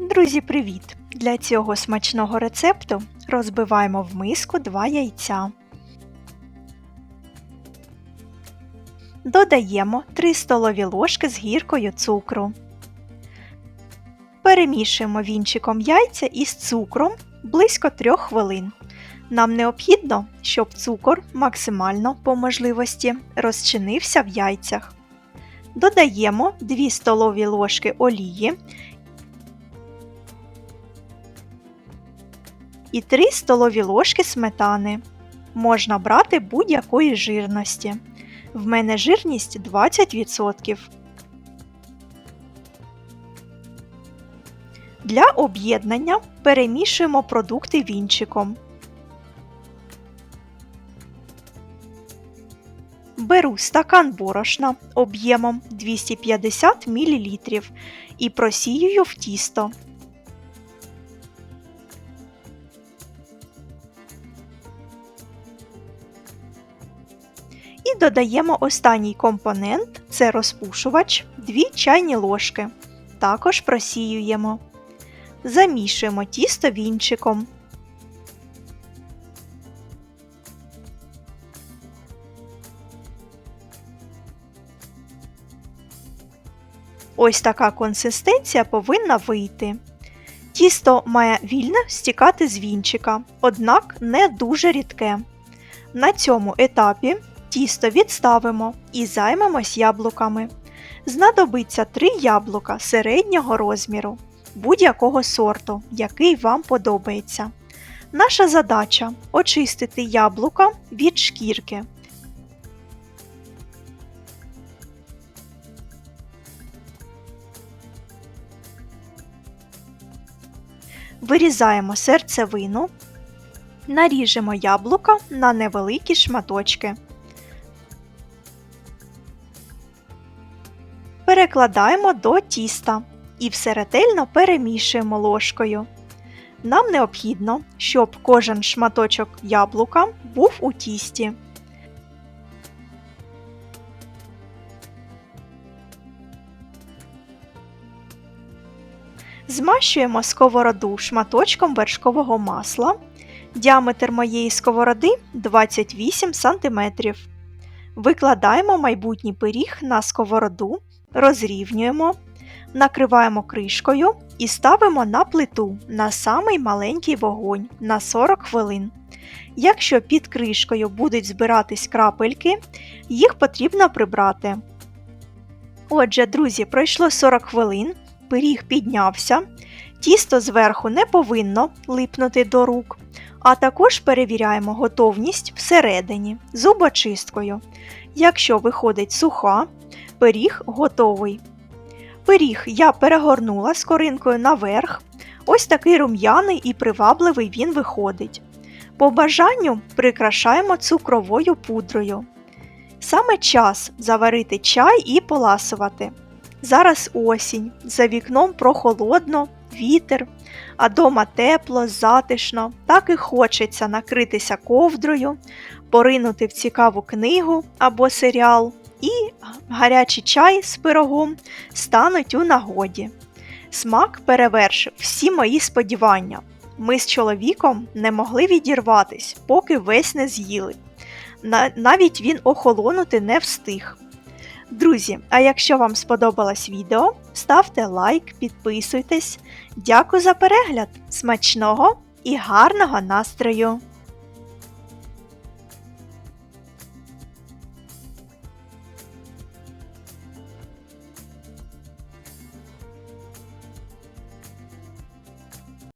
Друзі, привіт! Для цього смачного рецепту розбиваємо в миску 2 яйця. Додаємо 3 столові ложки з гіркою цукру. Перемішуємо вінчиком яйця із цукром близько 3 хвилин. Нам необхідно, щоб цукор максимально по можливості розчинився в яйцях. Додаємо 2 столові ложки олії і 3 столові ложки сметани. Можна брати будь-якої жирності. В мене жирність 20%. Для об'єднання перемішуємо продукти вінчиком. Беру стакан борошна об'ємом 250 мл і просіюю в тісто. І додаємо останній компонент це розпушувач 2 чайні ложки. Також просіюємо. Замішуємо тісто вінчиком. Ось така консистенція повинна вийти. Тісто має вільно стікати з вінчика, однак не дуже рідке. На цьому етапі тісто відставимо і займемось яблуками. Знадобиться 3 яблука середнього розміру, будь-якого сорту, який вам подобається. Наша задача очистити яблука від шкірки. Вирізаємо серцевину, наріжемо яблука на невеликі шматочки. Перекладаємо до тіста і все ретельно перемішуємо ложкою. Нам необхідно, щоб кожен шматочок яблука був у тісті. Змащуємо сковороду шматочком вершкового масла. Діаметр моєї сковороди 28 см. Викладаємо майбутній пиріг на сковороду, розрівнюємо, накриваємо кришкою і ставимо на плиту на самий маленький вогонь на 40 хвилин. Якщо під кришкою будуть збиратись крапельки, їх потрібно прибрати. Отже, друзі, пройшло 40 хвилин, пиріг піднявся, тісто зверху не повинно липнути до рук, а також перевіряємо готовність всередині зубочисткою. Якщо виходить суха, пиріг готовий. Пиріг я перегорнула скоринкою наверх. Ось такий рум'яний і привабливий він виходить. По бажанню прикрашаємо цукровою пудрою. Саме час заварити чай і поласувати. Зараз осінь, за вікном прохолодно, вітер, а дома тепло, затишно, так і хочеться накритися ковдрою, поринути в цікаву книгу або серіал, і гарячий чай з пирогом стануть у нагоді. Смак перевершив всі мої сподівання. Ми з чоловіком не могли відірватись, поки весь не з'їли. Навіть він охолонути не встиг. Друзі, а якщо вам сподобалось відео, ставте лайк, підписуйтесь. Дякую за перегляд! Смачного і гарного настрою!